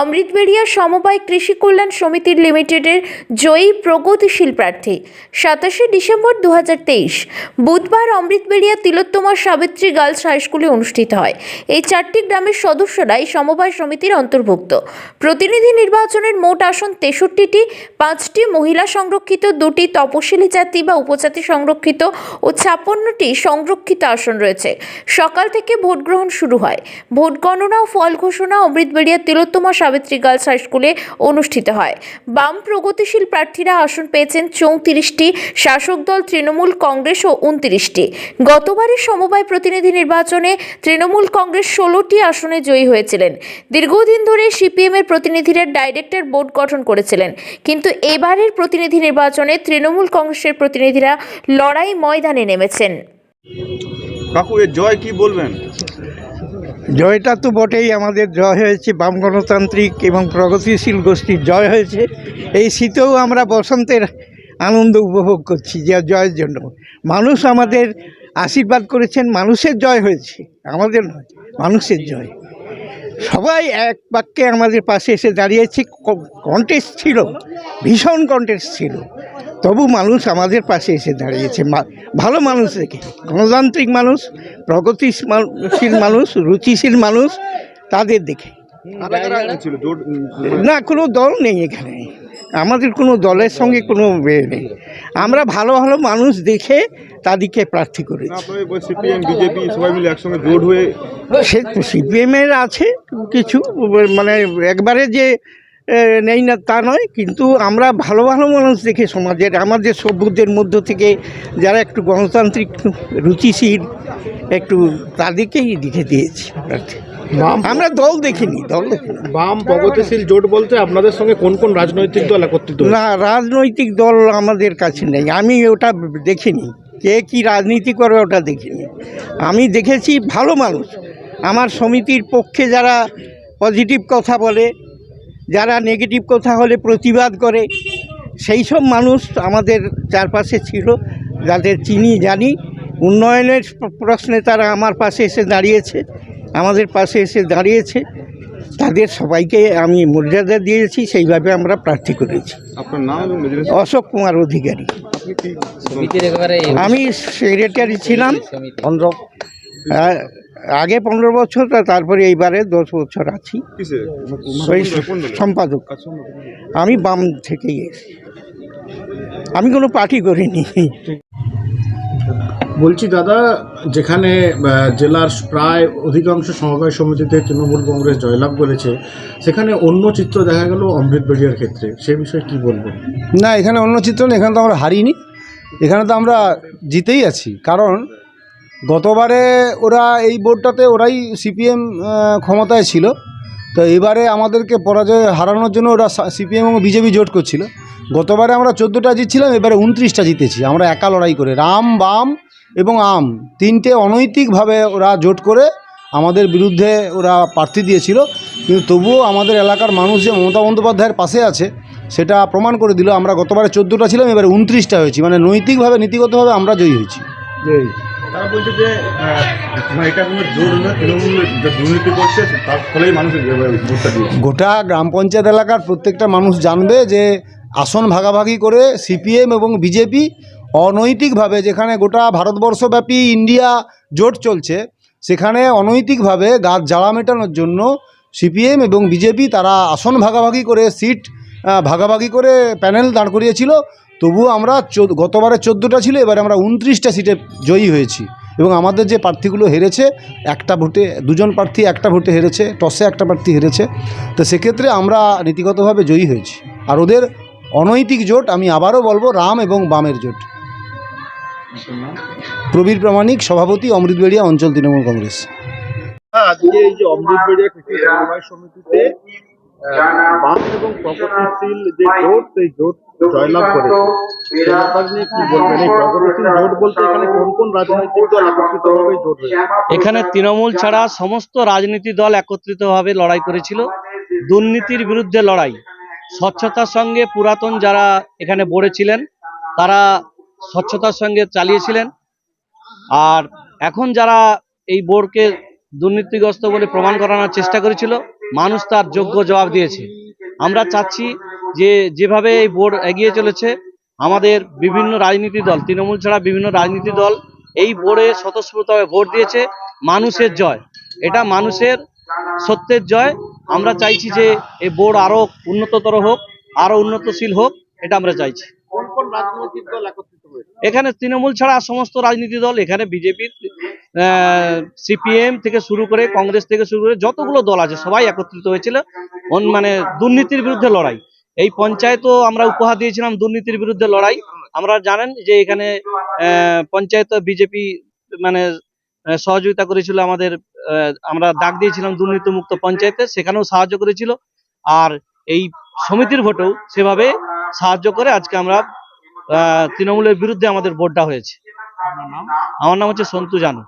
অমৃতবেড়িয়া সমবায় কৃষি কল্যাণ সমিতির লিমিটেডের জয়ী প্রগতিশীল প্রার্থী। সাতাশে ডিসেম্বর দু হাজার তেইশ, বুধবার অমৃতবেড়িয়া তিলোত্তমা সাবিত্রী গার্লস হাইস্কুলে অনুষ্ঠিত হয়। এই চারটি গ্রামের সদস্যরা এই সমবায় সমিতির অন্তর্ভুক্ত। প্রতিনিধি নির্বাচনের মোট আসন তেষট্টিটি, পাঁচটি মহিলা সংরক্ষিত, দুটি তপশিলি জাতি বা উপজাতি সংরক্ষিত ও ছাপ্পান্নটি সংরক্ষিত আসন রয়েছে। সকাল থেকে ভোট গ্রহণ শুরু হয়। ভোট গণনা ও ফল ঘোষণা অমৃতবেড়িয়া তিলোত্তমা সাবিত্রী গার্লস হাই স্কুলে অনুষ্ঠিত হয়। বাম প্রগতিশীল প্রার্থীরা আসন পেয়েছেন চৌত্রিশটি, শাসক দল তৃণমূল কংগ্রেস ও উনত্রিশটি। গতবারের সমবায় প্রতিনিধি নির্বাচনে তৃণমূল কংগ্রেস ষোলোটি আসনে জয়ী হয়েছিলেন। দীর্ঘদিন ধরে সিপিএম এর প্রতিনিধিরা ডাইরেক্টর বোর্ড গঠন করেছিলেন। কিন্তু এবারের প্রতিনিধি নির্বাচনে তৃণমূল কংগ্রেসের প্রতিনিধিরা লড়াই ময়দানে নেমেছেন। কাকু এর জয় কি বলবেন? জয়টা তো বটেই, আমাদের জয় হয়েছে বাম গণতান্ত্রিক এবং প্রগতিশীল গোষ্ঠীর জয় হয়েছে। এই শীতেও আমরা বসন্তের আনন্দ উপভোগ করছি, যে জয়ের জন্য। মানুষ আমাদের আশীর্বাদ করেছেন, মানুষের জয় হয়েছে, আমাদের নয়, মানুষের জয়। সবাই এক বাক্যে আমাদের পাশে এসে দাঁড়িয়েছে কন্টেস্ট ছিল, ভীষণ কন্টেস্ট ছিল। তবু মানুষ আমাদের পাশে এসে দাঁড়িয়েছে। ভালো মানুষ দেখে গণতান্ত্রিক মানুষ প্রগতিশীল মানুষ রুচিশীল মানুষ তাদের দেখে। না কোনো দল নেই এখানে। আমাদের কোনো দলের সঙ্গে কোনো নেই। আমরা ভালো ভালো মানুষ দেখে তাদেরকে প্রার্থী করেছি। সিপিএম বিজেপি সবাই মিলে একসঙ্গে জোট হয়ে সে সিপিএমের আছে কিছু মানে একবারে যে নেই না তা নয় কিন্তু আমরা ভালো ভালো মানুষ দেখে সমাজের আমাদের সভ্যদের মধ্য থেকে যারা একটু গণতান্ত্রিক রুচিশীল একটু তাদেরকেই লিখে দিয়েছি। আমরা দল দেখিনি দল দেখিনি বাম প্রগতিশীল জোট বলতে আপনাদের সঙ্গে কোন কোন রাজনৈতিক দল একত্রিত? না রাজনৈতিক দল আমাদের কাছে নেই আমি ওটা দেখিনি কে কি রাজনীতি করে ওটা দেখিনি আমি দেখেছি ভালো মানুষ আমার সমিতির পক্ষে যারা পজিটিভ কথা বলে যারা নেগেটিভ কথা হলে প্রতিবাদ করে সেই সব মানুষ আমাদের চারপাশে ছিল যাদের চিনি জানি। উন্নয়নের প্র- প্রশ্নে তারা আমার পাশে এসে দাঁড়িয়েছে আমাদের পাশে এসে দাঁড়িয়েছে। তাদের সবাইকে আমি মর্যাদা দিয়েছি সেইভাবে আমরা প্রার্থী করেছি। অশোক কুমার অধিকারী। আমি সেক্রেটারি ছিলাম। আ- আগে পনেরো বছর তারপরে এইবারে দশ বছর আছি? সম্পাদক। আমি বাম থেকেই এসেছি। আমি কোনো পার্টি করিনি। বলছি দাদা যেখানে জেলার প্রায় অধিকাংশ সমবায় সমিতিতে তৃণমূল কংগ্রেস জয়লাভ করেছে সেখানে অন্য চিত্র দেখা গেল অমৃত বেড়িয়ার ক্ষেত্রে। সে বিষয়ে কি বলব না এখানে অন্য চিত্র নেই এখানে তো আমরা হারিনি। এখানে তো আমরা জিতেই আছি। কারণ গতবারে ওরা এই বোর্ডটাতে ওরাই সিপিএম ক্ষমতায় ছিল। তো এবারে আমাদেরকে পরাজয় হারানোর জন্য ওরা সিপিএম এবং বিজেপি জোট করছিল। গতবারে আমরা চোদ্দোটা জিতছিলাম, এবারে উনত্রিশটা জিতেছি। আমরা একা লড়াই করে, রাম, বাম এবং আম, তিনটে অনৈতিকভাবে ওরা জোট করে আমাদের বিরুদ্ধে ওরা প্রার্থী দিয়েছিল। কিন্তু তবুও আমাদের এলাকার মানুষ যে মমতা বন্দ্যোপাধ্যায়ের পাশে আছে, সেটা প্রমাণ করে দিল, আমরা গতবারে চোদ্দোটা ছিলাম, এবারে উনত্রিশটা হয়েছি। মানে নৈতিকভাবে, নীতিগতভাবে আমরা জয়ী হয়েছি। তারা বলছে যে মানে এটা কোনো নয় তৃণমূল দুর্নীতি করছে, তার ফলেই মানুষ গোটা গ্রাম পঞ্চায়েত এলাকার প্রত্যেকটা মানুষ জানবে যে আসন ভাগাভাগি করে সিপিএম এবং বিজেপি অনৈতিকভাবে যেখানে গোটা ভারতবর্ষব্যাপী ইন্ডিয়া জোট চলছে, সেখানে অনৈতিকভাবে গাছ জ্বালা মেটানোর জন্য সিপিএম এবং বিজেপি তারা আসন ভাগাভাগি করে সিট ভাগাভাগি করে প্যানেল দাঁড় করিয়েছিল। তবুও আমরা গতবারে চোদ্দোটা ছিল, এবারে আমরা উনত্রিশটা সিটে জয়ী হয়েছি। এবং আমাদের যে প্রার্থীগুলো হেরেছে, একটা ভোটে, দুজন প্রার্থী একটা ভোটে হেরেছে, টসে একটা প্রার্থী হেরেছে, তো সেক্ষেত্রে আমরা নীতিগতভাবে জয়ী হয়েছি। আর ওদের অনৈতিক জোট, আমি আবারও বলব, রাম এবং বামের জোট। প্রবীর প্রামাণিক, সভাপতি অমৃতবেড়িয়া অঞ্চল তৃণমূল কংগ্রেস। আজকে এই যে সমিতিতে বাম এবং প্রগতিশীল যে জোট সেই জোট জয়লাভ করেছে। সেই ব্যাপার নিয়ে কি বলবেন? এই প্রগতিশীল জোট বলতে এখানে কোন কোন রাজনৈতিক দল একত্রিতভাবে জোট এখানে তৃণমূল ছাড়া সমস্ত রাজনীতি দল একত্রিতভাবে লড়াই করেছিল। দুর্নীতির বিরুদ্ধে লড়াই। স্বচ্ছতার সঙ্গে পুরাতন যারা এখানে বোর্ডে ছিলেন তারা স্বচ্ছতার সঙ্গে চালিয়েছিলেন। আর এখন যারা এই বোর্ডকে দুর্নীতিগ্রস্ত বলে প্রমাণ করানোর চেষ্টা করেছিল মানুষ তার যোগ্য জবাব দিয়েছে। আমরা চাচ্ছি যে যেভাবে এই বোর্ড এগিয়ে চলেছে আমাদের বিভিন্ন রাজনীতি দল তৃণমূল ছাড়া বিভিন্ন রাজনীতি দল এই বোর্ডে স্বতঃস্ফূর্তভাবে ভোট দিয়েছে মানুষের জয়। এটা মানুষের সত্যের জয়। আমরা চাইছি যে এই বোর্ড আরও উন্নততর হোক আরও উন্নতশীল হোক এটা আমরা চাইছি। কোন কোন রাজনৈতিক দল একত্রিত হয়েছে? এখানে তৃণমূল ছাড়া সমস্ত রাজনীতি দল এখানে বিজেপি সিপিএম থেকে শুরু করে কংগ্রেস থেকে শুরু করে যতগুলো দল আছে, সবাই একত্রিত হয়েছিল। মানে দুর্নীতির বিরুদ্ধে লড়াই। এই পঞ্চায়েতও আমরা উপহার দিয়েছিলাম দুর্নীতির বিরুদ্ধে লড়াই। আমরা জানেন যে এখানে পঞ্চায়েত বিজেপি মানে সহযোগিতা করেছিল আমাদের আমরা ডাক দিয়েছিলাম দুর্নীতিমুক্ত পঞ্চায়েতে, সেখানেও সাহায্য করেছিল। আর এই সমিতির ভোটেও সেভাবে সাহায্য করে আজকে আমরা তৃণমূলের বিরুদ্ধে আমাদের ভোটটা হয়েছে। আমার নাম হচ্ছে সন্তু জানু।